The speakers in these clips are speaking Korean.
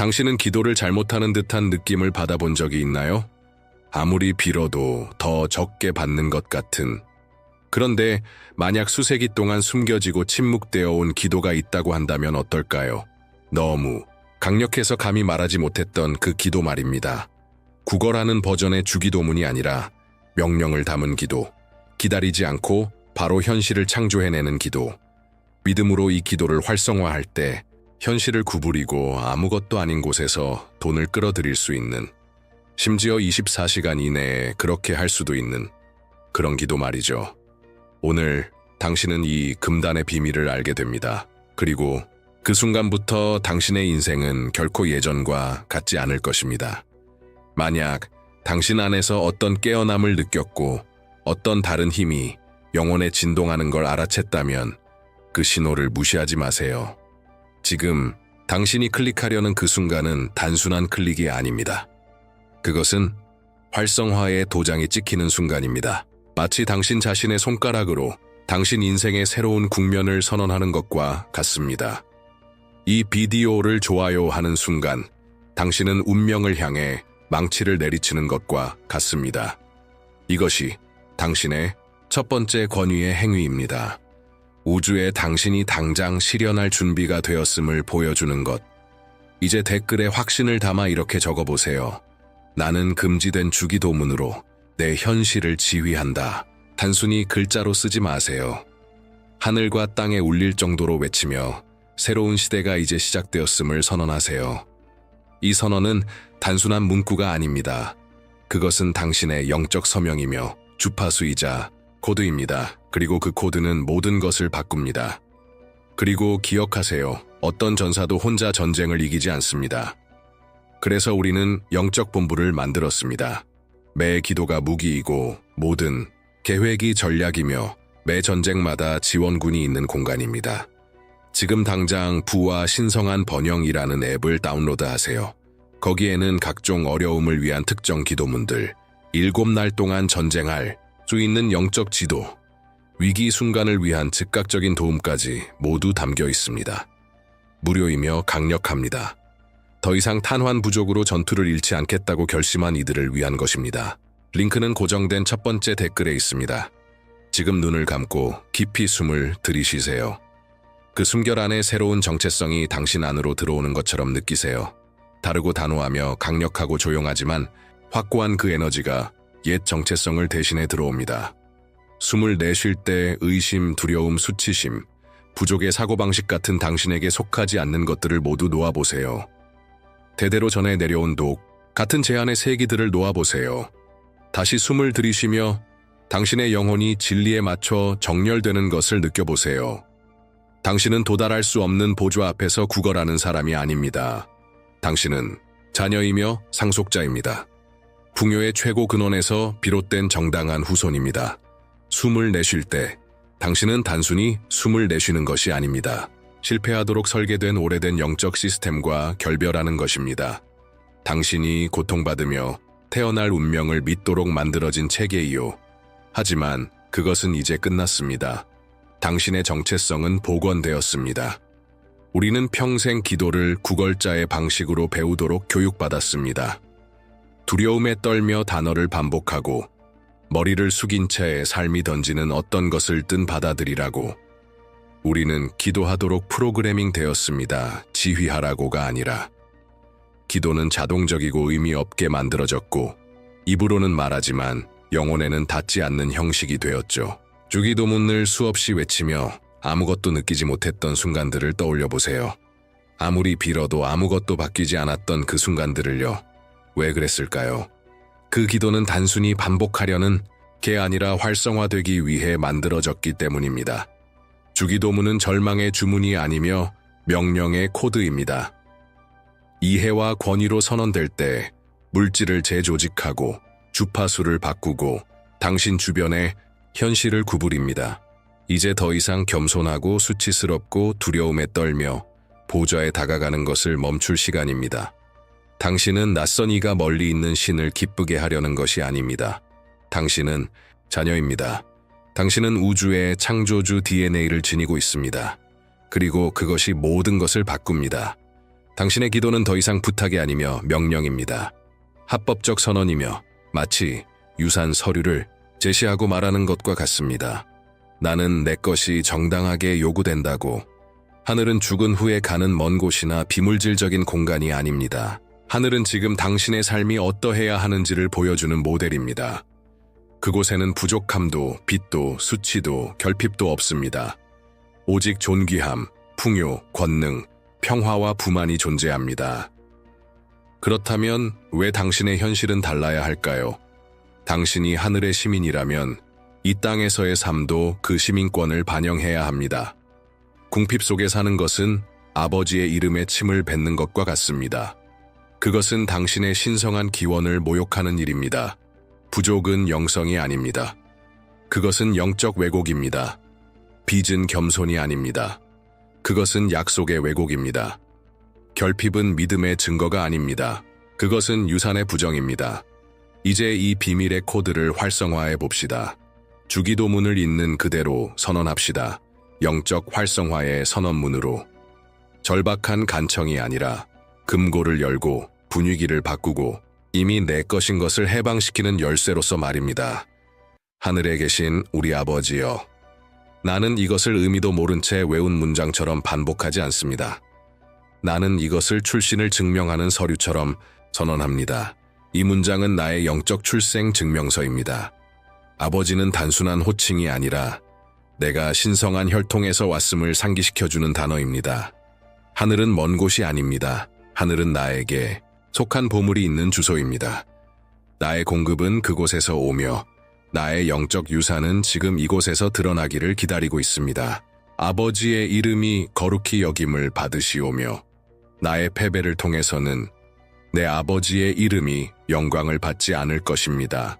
당신은 기도를 잘못하는 듯한 느낌을 받아본 적이 있나요? 아무리 빌어도 더 적게 받는 것 같은. 그런데 만약 수세기 동안 숨겨지고 침묵되어 온 기도가 있다고 한다면 어떨까요? 너무 강력해서 감히 말하지 못했던 그 기도 말입니다. 구걸하는 버전의 주기도문이 아니라 명령을 담은 기도, 기다리지 않고 바로 현실을 창조해내는 기도. 믿음으로 이 기도를 활성화할 때 현실을 구부리고 아무것도 아닌 곳에서 돈을 끌어들일 수 있는, 심지어 24시간 이내에 그렇게 할 수도 있는 그런 기도 말이죠. 오늘 당신은 이 금단의 비밀을 알게 됩니다. 그리고 그 순간부터 당신의 인생은 결코 예전과 같지 않을 것입니다. 만약 당신 안에서 어떤 깨어남을 느꼈고 어떤 다른 힘이 영혼에 진동하는 걸 알아챘다면 그 신호를 무시하지 마세요. 지금 당신이 클릭하려는 그 순간은 단순한 클릭이 아닙니다. 그것은 활성화의 도장이 찍히는 순간입니다. 마치 당신 자신의 손가락으로 당신 인생의 새로운 국면을 선언하는 것과 같습니다. 이 비디오를 좋아요 하는 순간 당신은 운명을 향해 망치를 내리치는 것과 같습니다. 이것이 당신의 첫 번째 권위의 행위입니다. 우주에 당신이 당장 실현할 준비가 되었음을 보여주는 것. 이제 댓글에 확신을 담아 이렇게 적어보세요. 나는 금지된 주기도문으로 내 현실을 지휘한다. 단순히 글자로 쓰지 마세요. 하늘과 땅에 울릴 정도로 외치며 새로운 시대가 이제 시작되었음을 선언하세요. 이 선언은 단순한 문구가 아닙니다. 그것은 당신의 영적 서명이며 주파수이자 코드입니다. 그리고 그 코드는 모든 것을 바꿉니다. 그리고 기억하세요. 어떤 전사도 혼자 전쟁을 이기지 않습니다. 그래서 우리는 영적 본부를 만들었습니다. 매 기도가 무기이고 모든 계획이 전략이며 매 전쟁마다 지원군이 있는 공간입니다. 지금 당장 부와 신성한 번영이라는 앱을 다운로드 하세요. 거기에는 각종 어려움을 위한 특정 기도문들, 일곱 날 동안 전쟁할 수 있는 영적 지도, 위기 순간을 위한 즉각적인 도움까지 모두 담겨 있습니다. 무료이며 강력합니다. 더 이상 탄환 부족으로 전투를 잃지 않겠다고 결심한 이들을 위한 것입니다. 링크는 고정된 첫 번째 댓글에 있습니다. 지금 눈을 감고 깊이 숨을 들이쉬세요. 그 숨결 안에 새로운 정체성이 당신 안으로 들어오는 것처럼 느끼세요. 다르고 단호하며 강력하고 조용하지만 확고한 그 에너지가 옛 정체성을 대신해 들어옵니다. 숨을 내쉴 때 의심, 두려움, 수치심, 부족의 사고방식 같은 당신에게 속하지 않는 것들을 모두 놓아보세요. 대대로 전해 내려온 독, 같은 제안의 세기들을 놓아보세요. 다시 숨을 들이쉬며 당신의 영혼이 진리에 맞춰 정렬되는 것을 느껴보세요. 당신은 도달할 수 없는 보좌 앞에서 구걸하는 사람이 아닙니다. 당신은 자녀이며 상속자입니다. 풍요의 최고 근원에서 비롯된 정당한 후손입니다. 숨을 내쉴 때 당신은 단순히 숨을 내쉬는 것이 아닙니다. 실패하도록 설계된 오래된 영적 시스템과 결별하는 것입니다. 당신이 고통받으며 태어날 운명을 믿도록 만들어진 체계이요. 하지만 그것은 이제 끝났습니다. 당신의 정체성은 복원되었습니다. 우리는 평생 기도를 구걸자의 방식으로 배우도록 교육받았습니다. 두려움에 떨며 단어를 반복하고 머리를 숙인 채 삶이 던지는 어떤 것을 뜬 받아들이라고 우리는 기도하도록 프로그래밍 되었습니다. 지휘하라고가 아니라. 기도는 자동적이고 의미 없게 만들어졌고, 입으로는 말하지만 영혼에는 닿지 않는 형식이 되었죠. 주기도문을 수없이 외치며 아무것도 느끼지 못했던 순간들을 떠올려 보세요. 아무리 빌어도 아무것도 바뀌지 않았던 그 순간들을요. 왜 그랬을까요? 그 기도는 단순히 반복하려는 게 아니라 활성화되기 위해 만들어졌기 때문입니다. 주기도문은 절망의 주문이 아니며 명령의 코드입니다. 이해와 권위로 선언될 때 물질을 재조직하고 주파수를 바꾸고 당신 주변의 현실을 구부립니다. 이제 더 이상 겸손하고 수치스럽고 두려움에 떨며 보좌에 다가가는 것을 멈출 시간입니다. 당신은 낯선 이가 멀리 있는 신을 기쁘게 하려는 것이 아닙니다. 당신은 자녀입니다. 당신은 우주의 창조주 DNA를 지니고 있습니다. 그리고 그것이 모든 것을 바꿉니다. 당신의 기도는 더 이상 부탁이 아니며 명령입니다. 합법적 선언이며 마치 유산 서류를 제시하고 말하는 것과 같습니다. 나는 내 것이 정당하게 요구된다고. 하늘은 죽은 후에 가는 먼 곳이나 비물질적인 공간이 아닙니다. 하늘은 지금 당신의 삶이 어떠해야 하는지를 보여주는 모델입니다. 그곳에는 부족함도, 빚도, 수치도, 결핍도 없습니다. 오직 존귀함, 풍요, 권능, 평화와 부만이 존재합니다. 그렇다면 왜 당신의 현실은 달라야 할까요? 당신이 하늘의 시민이라면 이 땅에서의 삶도 그 시민권을 반영해야 합니다. 궁핍 속에 사는 것은 아버지의 이름에 침을 뱉는 것과 같습니다. 그것은 당신의 신성한 기원을 모욕하는 일입니다. 부족은 영성이 아닙니다. 그것은 영적 왜곡입니다. 빚은 겸손이 아닙니다. 그것은 약속의 왜곡입니다. 결핍은 믿음의 증거가 아닙니다. 그것은 유산의 부정입니다. 이제 이 비밀의 코드를 활성화해 봅시다. 주기도문을 있는 그대로 선언합시다. 영적 활성화의 선언문으로. 절박한 간청이 아니라 금고를 열고 분위기를 바꾸고 이미 내 것인 것을 해방시키는 열쇠로서 말입니다. 하늘에 계신 우리 아버지여. 나는 이것을 의미도 모른 채 외운 문장처럼 반복하지 않습니다. 나는 이것을 출신을 증명하는 서류처럼 선언합니다. 이 문장은 나의 영적 출생 증명서입니다. 아버지는 단순한 호칭이 아니라 내가 신성한 혈통에서 왔음을 상기시켜주는 단어입니다. 하늘은 먼 곳이 아닙니다. 하늘은 나에게 속한 보물이 있는 주소입니다. 나의 공급은 그곳에서 오며 나의 영적 유산은 지금 이곳에서 드러나기를 기다리고 있습니다. 아버지의 이름이 거룩히 여김을 받으시오며 나의 패배를 통해서는 내 아버지의 이름이 영광을 받지 않을 것입니다.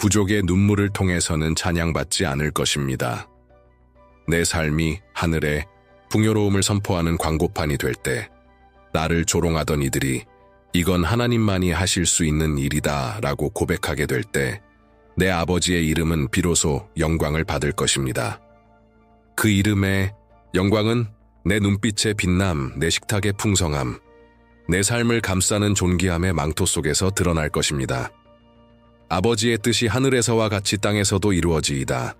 부족의 눈물을 통해서는 찬양받지 않을 것입니다. 내 삶이 하늘에 풍요로움을 선포하는 광고판이 될 때, 나를 조롱하던 이들이 이건 하나님만이 하실 수 있는 일이다 라고 고백하게 될 때, 내 아버지의 이름은 비로소 영광을 받을 것입니다. 그 이름의 영광은 내 눈빛의 빛남, 내 식탁의 풍성함, 내 삶을 감싸는 존귀함의 망토 속에서 드러날 것입니다. 아버지의 뜻이 하늘에서와 같이 땅에서도 이루어지이다.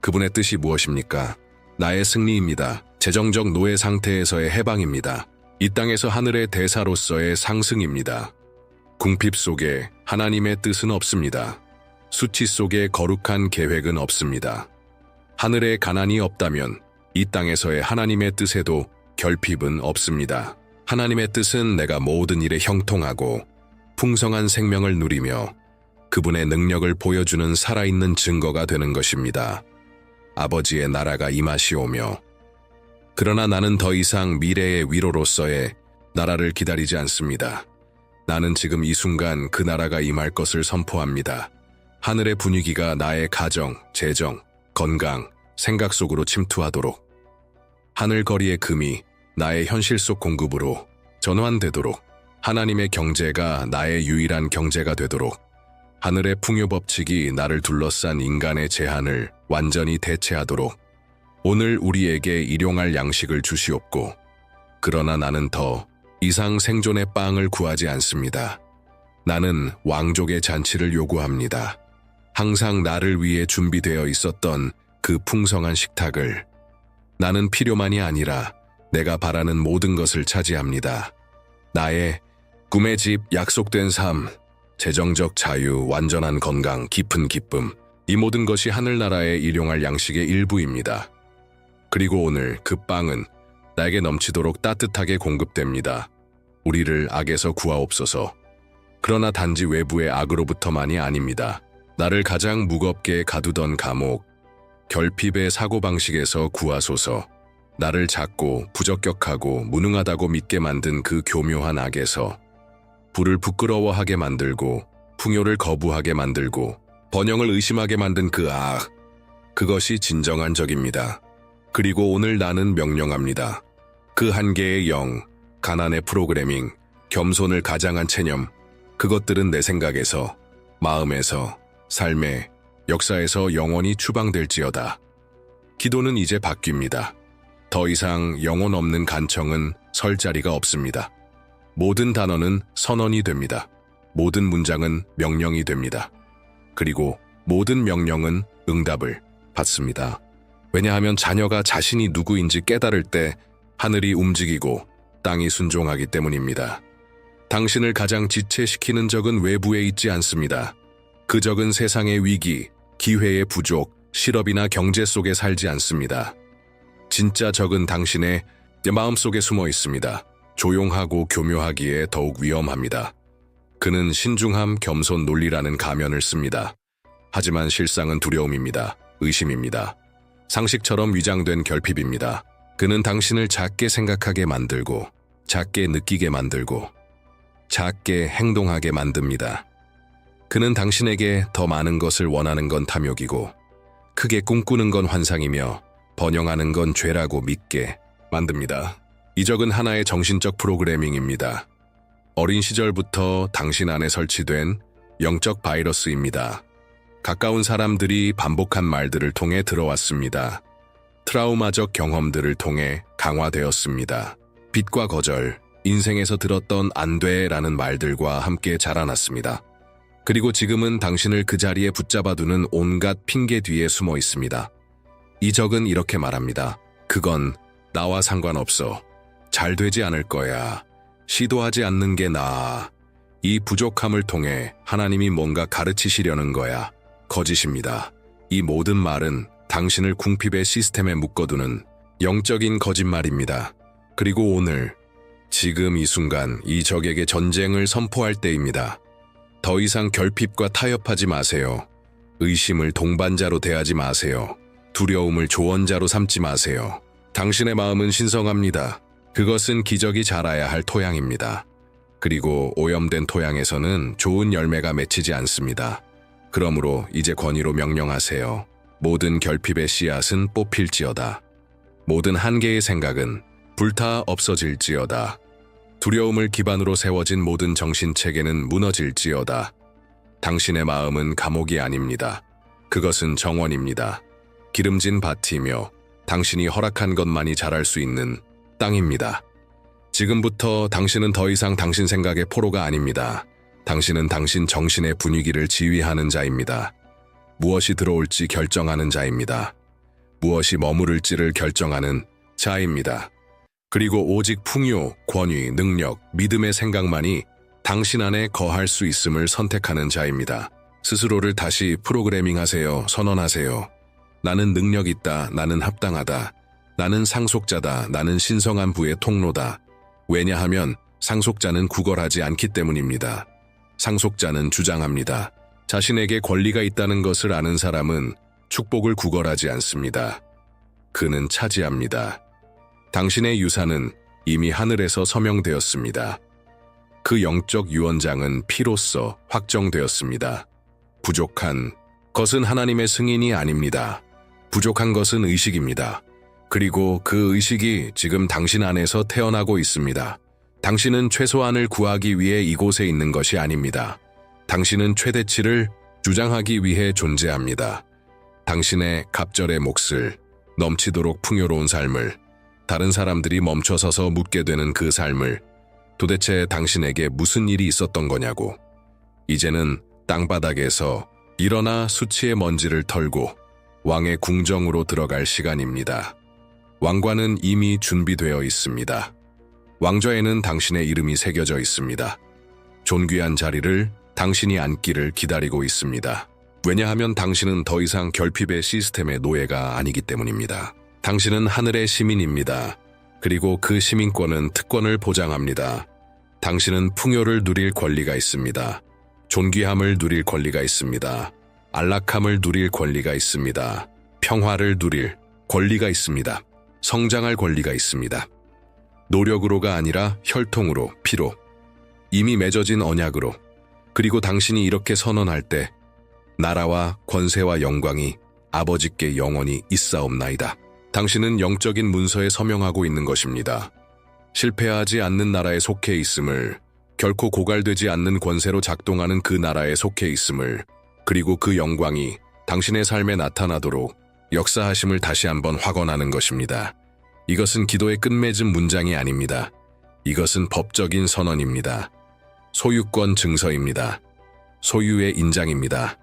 그분의 뜻이 무엇입니까? 나의 승리입니다. 재정적 노예 상태에서의 해방입니다. 이 땅에서 하늘의 대사로서의 상승입니다. 궁핍 속에 하나님의 뜻은 없습니다. 수치 속에 거룩한 계획은 없습니다. 하늘에 가난이 없다면 이 땅에서의 하나님의 뜻에도 결핍은 없습니다. 하나님의 뜻은 내가 모든 일에 형통하고 풍성한 생명을 누리며 그분의 능력을 보여주는 살아있는 증거가 되는 것입니다. 아버지의 나라가 임하시오며 그러나 나는 더 이상 미래의 위로로서의 나라를 기다리지 않습니다. 나는 지금 이 순간 그 나라가 임할 것을 선포합니다. 하늘의 분위기가 나의 가정, 재정, 건강, 생각 속으로 침투하도록 하늘 거리의 금이 나의 현실 속 공급으로 전환되도록 하나님의 경제가 나의 유일한 경제가 되도록 하늘의 풍요 법칙이 나를 둘러싼 인간의 제한을 완전히 대체하도록 오늘 우리에게 일용할 양식을 주시옵고 그러나 나는 더 이상 생존의 빵을 구하지 않습니다. 나는 왕족의 잔치를 요구합니다. 항상 나를 위해 준비되어 있었던 그 풍성한 식탁을 나는 필요만이 아니라 내가 바라는 모든 것을 차지합니다. 나의 꿈의 집, 약속된 삶, 재정적 자유, 완전한 건강, 깊은 기쁨, 이 모든 것이 하늘나라에 일용할 양식의 일부입니다. 그리고 오늘 그 빵은 나에게 넘치도록 따뜻하게 공급됩니다. 우리를 악에서 구하옵소서. 그러나 단지 외부의 악으로부터만이 아닙니다. 나를 가장 무겁게 가두던 감옥, 결핍의 사고방식에서 구하소서. 나를 작고 부적격하고 무능하다고 믿게 만든 그 교묘한 악에서 불을 부끄러워하게 만들고 풍요를 거부하게 만들고 번영을 의심하게 만든 그 악. 그것이 진정한 적입니다. 그리고 오늘 나는 명령합니다. 그 한계의 영, 가난의 프로그래밍, 겸손을 가장한 체념, 그것들은 내 생각에서, 마음에서, 삶의, 역사에서 영원히 추방될지어다. 기도는 이제 바뀝니다. 더 이상 영혼 없는 간청은 설 자리가 없습니다. 모든 단어는 선언이 됩니다. 모든 문장은 명령이 됩니다. 그리고 모든 명령은 응답을 받습니다. 왜냐하면 자녀가 자신이 누구인지 깨달을 때 하늘이 움직이고 땅이 순종하기 때문입니다. 당신을 가장 지체시키는 적은 외부에 있지 않습니다. 그 적은 세상의 위기, 기회의 부족, 실업이나 경제 속에 살지 않습니다. 진짜 적은 당신의 마음 속에 숨어 있습니다. 조용하고 교묘하기에 더욱 위험합니다. 그는 신중함, 겸손, 논리라는 가면을 씁니다. 하지만 실상은 두려움입니다. 의심입니다. 상식처럼 위장된 결핍입니다. 그는 당신을 작게 생각하게 만들고, 작게 느끼게 만들고, 작게 행동하게 만듭니다. 그는 당신에게 더 많은 것을 원하는 건 탐욕이고, 크게 꿈꾸는 건 환상이며, 번영하는 건 죄라고 믿게 만듭니다. 이적은 하나의 정신적 프로그래밍입니다. 어린 시절부터 당신 안에 설치된 영적 바이러스입니다. 가까운 사람들이 반복한 말들을 통해 들어왔습니다. 트라우마적 경험들을 통해 강화되었습니다. 빛과 거절, 인생에서 들었던 안 돼 라는 말들과 함께 자라났습니다. 그리고 지금은 당신을 그 자리에 붙잡아두는 온갖 핑계 뒤에 숨어 있습니다. 이 적은 이렇게 말합니다. 그건 나와 상관없어. 잘 되지 않을 거야. 시도하지 않는 게 나아. 이 부족함을 통해 하나님이 뭔가 가르치시려는 거야. 거짓입니다. 이 모든 말은 당신을 궁핍의 시스템에 묶어두는 영적인 거짓말입니다. 그리고 오늘, 지금 이 순간 이 적에게 전쟁을 선포할 때입니다. 더 이상 결핍과 타협하지 마세요. 의심을 동반자로 대하지 마세요. 두려움을 조언자로 삼지 마세요. 당신의 마음은 신성합니다. 그것은 기적이 자라야 할 토양입니다. 그리고 오염된 토양에서는 좋은 열매가 맺히지 않습니다. 그러므로 이제 권위로 명령하세요. 모든 결핍의 씨앗은 뽑힐지어다. 모든 한계의 생각은 불타 없어질지어다. 두려움을 기반으로 세워진 모든 정신체계는 무너질지어다. 당신의 마음은 감옥이 아닙니다. 그것은 정원입니다. 기름진 밭이며 당신이 허락한 것만이 자랄 수 있는 땅입니다. 지금부터 당신은 더 이상 당신 생각의 포로가 아닙니다. 당신은 당신 정신의 분위기를 지휘하는 자입니다. 무엇이 들어올지 결정하는 자입니다. 무엇이 머무를지를 결정하는 자입니다. 그리고 오직 풍요, 권위, 능력, 믿음의 생각만이 당신 안에 거할 수 있음을 선택하는 자입니다. 스스로를 다시 프로그래밍 하세요. 선언하세요. 나는 능력 있다. 나는 합당하다. 나는 상속자다. 나는 신성한 부의 통로다. 왜냐하면 상속자는 구걸하지 않기 때문입니다. 상속자는 주장합니다. 자신에게 권리가 있다는 것을 아는 사람은 축복을 구걸하지 않습니다. 그는 차지합니다. 당신의 유산은 이미 하늘에서 서명되었습니다. 그 영적 유언장은 피로써 확정되었습니다. 부족한 것은 하나님의 승인이 아닙니다. 부족한 것은 의식입니다. 그리고 그 의식이 지금 당신 안에서 태어나고 있습니다. 당신은 최소한을 구하기 위해 이곳에 있는 것이 아닙니다. 당신은 최대치를 주장하기 위해 존재합니다. 당신의 갑절의 몫을 넘치도록 풍요로운 삶을 다른 사람들이 멈춰서서 묻게 되는 그 삶을 도대체 당신에게 무슨 일이 있었던 거냐고. 이제는 땅바닥에서 일어나 수치의 먼지를 털고 왕의 궁정으로 들어갈 시간입니다. 왕관은 이미 준비되어 있습니다. 왕좌에는 당신의 이름이 새겨져 있습니다. 존귀한 자리를 당신이 앉기를 기다리고 있습니다. 왜냐하면 당신은 더 이상 결핍의 시스템의 노예가 아니기 때문입니다. 당신은 하늘의 시민입니다. 그리고 그 시민권은 특권을 보장합니다. 당신은 풍요를 누릴 권리가 있습니다. 존귀함을 누릴 권리가 있습니다. 안락함을 누릴 권리가 있습니다. 평화를 누릴 권리가 있습니다. 성장할 권리가 있습니다. 노력으로가 아니라 혈통으로, 피로, 이미 맺어진 언약으로, 그리고 당신이 이렇게 선언할 때 나라와 권세와 영광이 아버지께 영원히 있사옵나이다. 당신은 영적인 문서에 서명하고 있는 것입니다. 실패하지 않는 나라에 속해 있음을, 결코 고갈되지 않는 권세로 작동하는 그 나라에 속해 있음을, 그리고 그 영광이 당신의 삶에 나타나도록 역사하심을 다시 한번 확언하는 것입니다. 이것은 기도의 끝맺은 문장이 아닙니다. 이것은 법적인 선언입니다. 소유권 증서입니다. 소유의 인장입니다.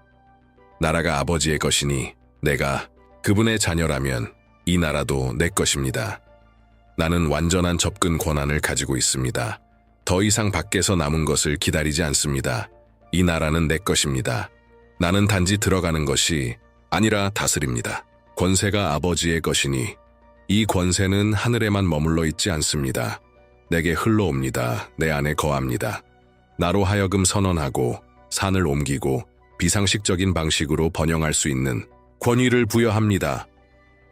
나라가 아버지의 것이니 내가 그분의 자녀라면 이 나라도 내 것입니다. 나는 완전한 접근 권한을 가지고 있습니다. 더 이상 밖에서 남은 것을 기다리지 않습니다. 이 나라는 내 것입니다. 나는 단지 들어가는 것이 아니라 다스립니다. 권세가 아버지의 것이니 이 권세는 하늘에만 머물러 있지 않습니다. 내게 흘러옵니다. 내 안에 거합니다. 나로 하여금 선언하고 산을 옮기고 비상식적인 방식으로 번영할 수 있는 권위를 부여합니다.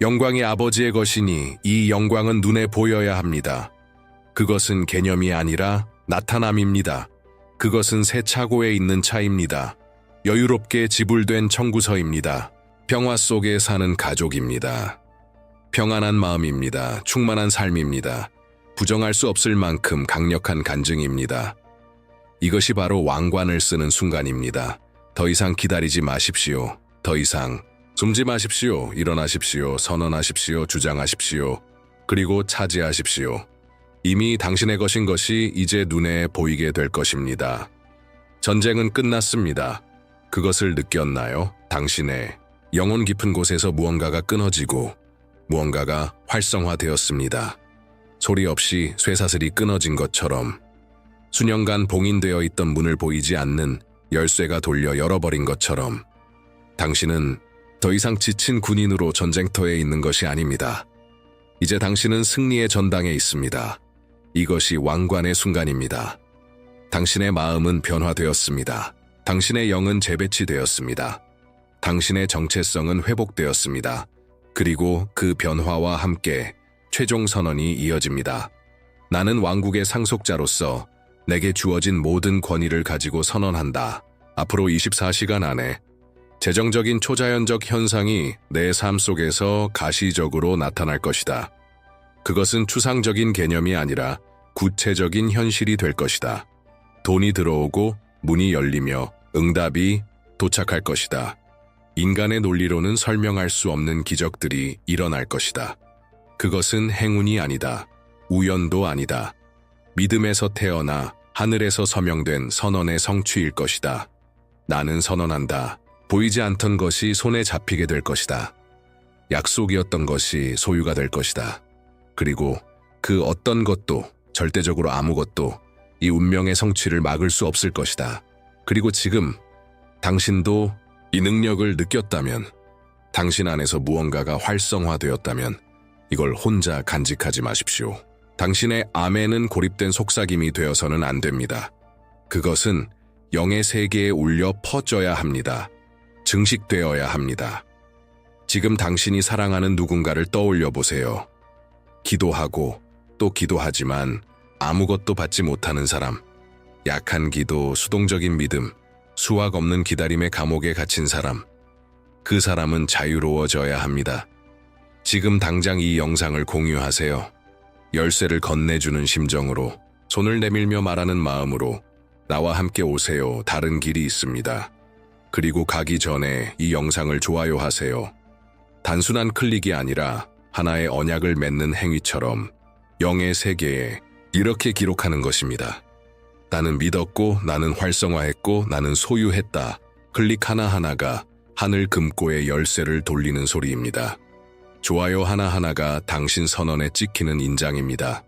영광이 아버지의 것이니 이 영광은 눈에 보여야 합니다. 그것은 개념이 아니라 나타남입니다. 그것은 새 차고에 있는 차입니다. 여유롭게 지불된 청구서입니다. 평화 속에 사는 가족입니다. 평안한 마음입니다. 충만한 삶입니다. 부정할 수 없을 만큼 강력한 간증입니다. 이것이 바로 왕관을 쓰는 순간입니다. 더 이상 기다리지 마십시오. 더 이상 숨지 마십시오. 일어나십시오. 선언하십시오. 주장하십시오. 그리고 차지하십시오. 이미 당신의 것인 것이 이제 눈에 보이게 될 것입니다. 전쟁은 끝났습니다. 그것을 느꼈나요? 당신의 영혼 깊은 곳에서 무언가가 끊어지고 무언가가 활성화되었습니다. 소리 없이 쇠사슬이 끊어진 것처럼 수년간 봉인되어 있던 문을 보이지 않는 열쇠가 돌려 열어버린 것처럼 당신은 더 이상 지친 군인으로 전쟁터에 있는 것이 아닙니다. 이제 당신은 승리의 전당에 있습니다. 이것이 왕관의 순간입니다. 당신의 마음은 변화되었습니다. 당신의 영은 재배치되었습니다. 당신의 정체성은 회복되었습니다. 그리고 그 변화와 함께 최종 선언이 이어집니다. 나는 왕국의 상속자로서 내게 주어진 모든 권위를 가지고 선언한다. 앞으로 24시간 안에 재정적인 초자연적 현상이 내 삶 속에서 가시적으로 나타날 것이다. 그것은 추상적인 개념이 아니라 구체적인 현실이 될 것이다. 돈이 들어오고 문이 열리며 응답이 도착할 것이다. 인간의 논리로는 설명할 수 없는 기적들이 일어날 것이다. 그것은 행운이 아니다. 우연도 아니다. 믿음에서 태어나 하늘에서 서명된 선언의 성취일 것이다. 나는 선언한다. 보이지 않던 것이 손에 잡히게 될 것이다. 약속이었던 것이 소유가 될 것이다. 그리고 그 어떤 것도 절대적으로 아무것도 이 운명의 성취를 막을 수 없을 것이다. 그리고 지금 당신도 이 능력을 느꼈다면, 당신 안에서 무언가가 활성화되었다면, 이걸 혼자 간직하지 마십시오. 당신의 아멘은 고립된 속삭임이 되어서는 안 됩니다. 그것은 영의 세계에 울려 퍼져야 합니다. 증식되어야 합니다. 지금 당신이 사랑하는 누군가를 떠올려 보세요. 기도하고 또 기도하지만 아무것도 받지 못하는 사람, 약한 기도, 수동적인 믿음, 수확 없는 기다림의 감옥에 갇힌 사람, 그 사람은 자유로워져야 합니다. 지금 당장 이 영상을 공유하세요. 열쇠를 건네주는 심정으로, 손을 내밀며 말하는 마음으로, 나와 함께 오세요. 다른 길이 있습니다. 그리고 가기 전에 이 영상을 좋아요 하세요. 단순한 클릭이 아니라 하나의 언약을 맺는 행위처럼 영의 세계에 이렇게 기록하는 것입니다. 나는 믿었고 나는 활성화했고 나는 소유했다. 클릭 하나하나가 하늘 금고의 열쇠를 돌리는 소리입니다. 좋아요 하나하나가 당신 선언에 찍히는 인장입니다.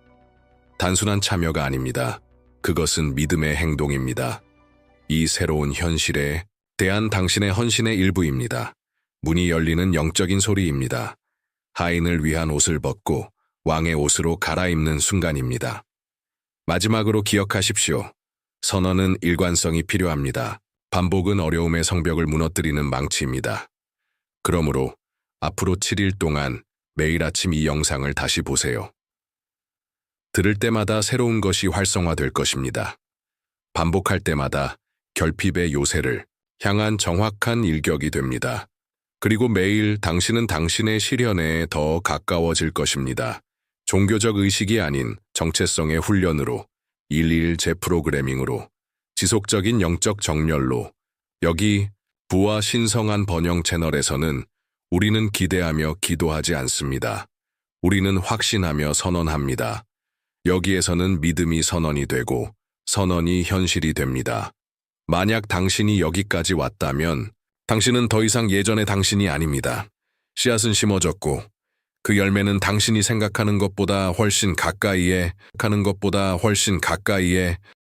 단순한 참여가 아닙니다. 그것은 믿음의 행동입니다. 이 새로운 현실에 대한 당신의 헌신의 일부입니다. 문이 열리는 영적인 소리입니다. 하인을 위한 옷을 벗고 왕의 옷으로 갈아입는 순간입니다. 마지막으로 기억하십시오. 선언은 일관성이 필요합니다. 반복은 어려움의 성벽을 무너뜨리는 망치입니다. 그러므로 앞으로 7일 동안 매일 아침 이 영상을 다시 보세요. 들을 때마다 새로운 것이 활성화될 것입니다. 반복할 때마다 결핍의 요새를 향한 정확한 일격이 됩니다. 그리고 매일 당신은 당신의 실현에 더 가까워질 것입니다. 종교적 의식이 아닌 정체성의 훈련으로, 일일 재프로그래밍으로, 지속적인 영적 정렬로, 여기 부와 신성한 번영 채널에서는 우리는 기대하며 기도하지 않습니다. 우리는 확신하며 선언합니다. 여기에서는 믿음이 선언이 되고 선언이 현실이 됩니다. 만약 당신이 여기까지 왔다면 당신은 더 이상 예전의 당신이 아닙니다. 씨앗은 심어졌고 그 열매는 당신이 생각하는 것보다 훨씬 가까이에 하는 것보다 훨씬 가까이에